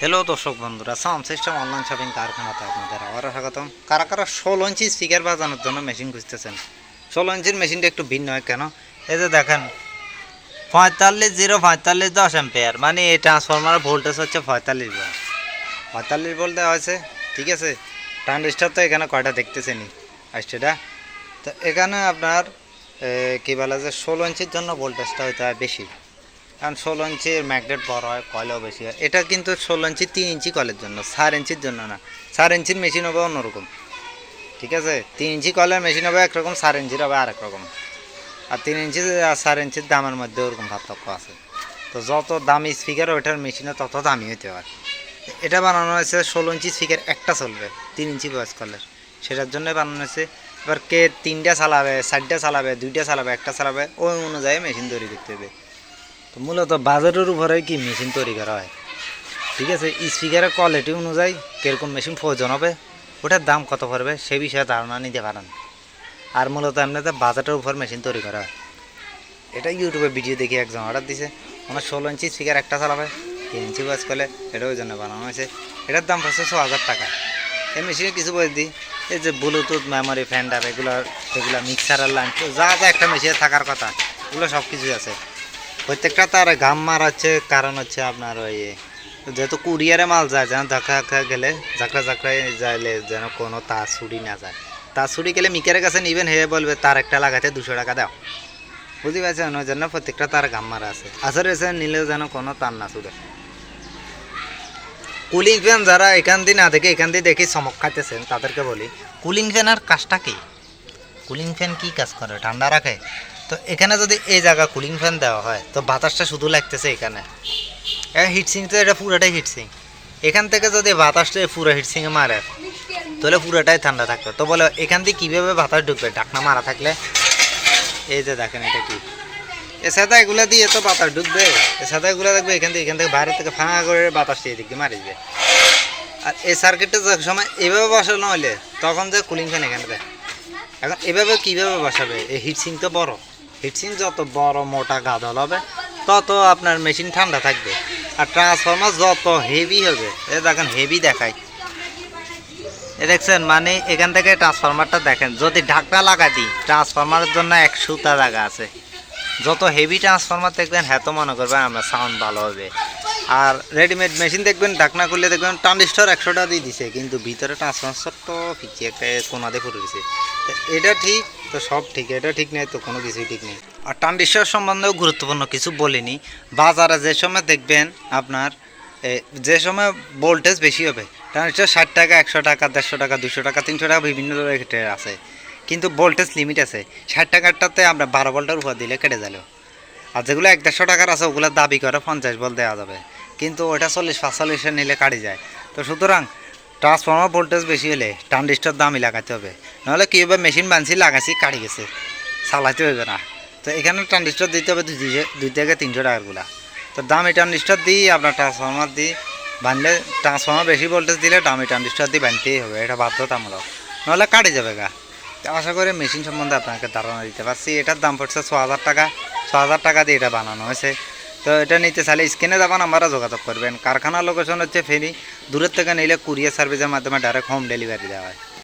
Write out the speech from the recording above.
Hello দর্শক বন্ধুরা sound system online shopping কারখানাতে আপনাদের আবারও স্বাগতম। কারা কারা ষোলো ইঞ্চি স্পিকার বাজানোর জন্য মেশিন খুঁজতেছেন? ষোলো ইঞ্চির মেশিনটা একটু ভিন্ন হয় কেন? এই যে দেখেন, পঁয়তাল্লিশ জিরো, পঁয়তাল্লিশ দশ অ্যাম্পেয়ার মানে এই ট্রান্সফরমারের ভোল্টেজ হচ্ছে পঁয়তাল্লিশ ভোল্ট পঁয়তাল্লিশ ভোল্ট দেওয়া হয়েছে, ঠিক আছে? ট্রানজিস্টার তো এখানে কয়টা দেখতেছেনি আসছেটা তো এখানে আপনার কী বলে যে ষোলো ইঞ্চির জন্য ভোল্টেজটা হইতে হয় বেশি। কারণ ষোলো ইঞ্চির ম্যাগনেট বড় হয়, কয়লাও বেশি হয়। এটা কিন্তু ষোলো ইঞ্চি, তিন ইঞ্চি কলের জন্য, চার ইঞ্চির জন্য না। চার ইঞ্চির মেশিন হবে অন্যরকম, ঠিক আছে? তিন ইঞ্চি কলের মেশিন হবে একরকম, চার ইঞ্চির হবে আরেক রকম। আর তিন ইঞ্চি আর চার ইঞ্চির দামের মধ্যে ওরকম পার্থক্য আছে। তো যত দামি স্পিকার ওইটার মেশিনে তত দামি হতে হয় এটা বানানো হয়েছে, ষোলো ইঞ্চি স্পিকার একটা চলবে, তিন ইঞ্চি বয়স কলের সেটার জন্য বানানো হয়েছে। এবার কে তিনটা চালাবে, চারটা চালাবে, দুইটা চালাবে, একটা চালাবে, ওই অনুযায়ী মেশিন তৈরি করতে হবে। তো মূলত বাজারের উপরে কি মেশিন তৈরি করা হয়? ঠিক আছে স্পিকারের কোয়ালিটি অনুযায়ী কীরকম মেশিন প্রয়োজন হবে, ওটার দাম কত পড়বে, সে বিষয়ে ধারণা নিতে পারেন। আর মূলত এমনিতে বাজারের উপর মেশিন তৈরি করা হয়। এটা ইউটিউবে ভিডিও দেখে একজন অর্ডার দিছে, ওনার ষোলো ইঞ্চি স্পিকার একটা চালাবে, তিন ইঞ্চি বাস করলে এটা ওই জন্য বানানো হয়েছে। এটার দাম পড়ছে ছ হাজার টাকা। এই মেশিনে কিছু বলে দিই, এই যে ব্লুটুথ মেমোরি ফ্যান্ডার এগুলো এগুলো মিক্সারের লাইন যা যা একটা মেশিনে থাকার কথা, এগুলো সব কিছুই আছে। প্রত্যেকটা তার গাম মারাচ্ছে কারণ হচ্ছে আপনার ওই যেহেতু কুরিয়ারে মাল যায়, যেন ধাক্কা ধাক্কা গেলে, ঝাঁকড়া ঝাঁকড়ায় যাইলে যেন কোনো তার ছুরি না যায়। তার ছুরি গেলে মিকের কাছে নিবেন, হে বলবে, তার একটা লাগাতে দুশো টাকা দাও। বুঝতে পারছেন? ওই জন্য প্রত্যেকটা তার গাম মারা আছে। আসলে এসে নিলেও যেন কোনো তার না ছুটে। কুলিং ফ্যান যারা এখান দিয়ে না দেখে, এখান দিয়ে দেখে চমক খাইতেছেন, তাদেরকে বলি, কুলিং ফ্যানের কাজটা কি? কুলিং ফ্যান কি কাজ করে? ঠান্ডা রাখে? তো এখানে যদি এই জায়গা কুলিং ফ্যান দেওয়া হয়, তো বাতাসটা শুধু লাগতেছে এখানে। হিটসিং তো এটা পুরোটাই হিটসিং এখান থেকে যদি বাতাসটা পুরো হিটসিংয়ে মারে, তাহলে পুরোটাই ঠান্ডা থাকবে। তো বলে, এখান দিয়ে কীভাবে বাতাস ঢুকবে? ঢাকনা মারা থাকলে? এই যে দেখেন এটা কি। এ সাদা এগুলো দিয়ে তো বাতাস ঢুকবে। এ সাদা এগুলো দেখবে, এখান থেকে এখান থেকে বাইরে থেকে ফাঁকা করে বাতাস দিয়ে দিক মারি দিবে। আর এই সার্কিটটা সময় এভাবে বসানো হলে তখন যে কুলিং ফ্যান এখানে দেয়। এখন এভাবে কীভাবে বসাবে? এই হিটসিং তো বড়। হিটসিং যত বড় মোটা গাদল হবে, তত আপনার মেশিন ঠান্ডা থাকবে। আর ট্রান্সফরমার যত হেভি হবে, এ দেখেন হেভি দেখায়। এ দেখছেন মানে এখান থেকে ট্রান্সফরমারটা দেখেন, যদি ঢাকনা লাগা দিই ট্রান্সফরমারের জন্য এক সুতা জায়গা আছে। যত হেভি ট্রান্সফরমার দেখবেন হ্যাঁ তো মনে করবেন আমরা সাউন্ড ভালো হবে। আর রেডিমেড মেশিন দেখবেন, ঢাকনা করলে দেখবেন ট্রানজিস্টর একশোটা দিয়ে দিছে, কিন্তু ভিতরে ট্রান্সফরমার তো পিছিয়ে একটা কোনাতে গেছে তো এটা ঠিক, তো সব ঠিক, এটা ঠিক নেই, তো কোনো কিছুই ঠিক নেই। আর ট্রানজিস্টর সম্বন্ধেও গুরুত্বপূর্ণ কিছু বলিনি। বাজারে যে সময় দেখবেন আপনার যে সময় ভোল্টেজ বেশি হবে ট্রানজিস্টর ষাট টাকা, একশো টাকা, দেড়শো টাকা দুশো টাকা, তিনশো টাকা বিভিন্ন রেটের আছে। কিন্তু ভোল্টেজ লিমিট আছে। ষাট টাকারটাতে আমরা বারো ভোল্টের উপর দিলে কেটে যাবে আর যেগুলো এক দেড়শো টাকার আছে ওগুলো দাবি করে পঞ্চাশ বল দেওয়া যাবে। কিন্তু ওটা চল্লিশ, পাঁচচল্লিশে নিলে কাটি যায়। তো সুতরাং ট্রান্সফর্মার ভোল্টেজ বেশি হলে ট্রানজিস্টর দামই লাগাতে হবে। নাহলে কী হবে মেশিন বানছি লাগাছি কাটি গেছে, চালাইতে হবে না। তো এখানে ট্রানজিস্টর দিতে হবে দুই দুই থেকে তিনশো টাকারগুলা তো দামি ট্রানজিস্টর দিই, আপনার ট্রান্সফর্মার দিই। বানলে ট্রান্সফর্মার বেশি ভোল্টেজ দিলে দামি ট্রানজিস্টর দিয়ে বানতেই হবে, এটা বাধ্যতামূলক। নাহলে কাটে যাবে গা। তো আশা করি মেশিন সম্বন্ধে আপনাকে ধারণা দিতে পারছি। এটার দাম পড়ছে ছ হাজার টাকা। ছ হাজার টাকা দিয়ে এটা বানানো হয়েছে। তো এটা নিতে চাইলে স্ক্রিনে যাবেন আমরা যোগাযোগ করবেন। কারখানার লোকেশন হচ্ছে ফেরি দূরের থেকে নিলে কুরিয়ার সার্ভিসের মাধ্যমে ডাইরেক্ট হোম ডেলিভারি দেওয়া হয়।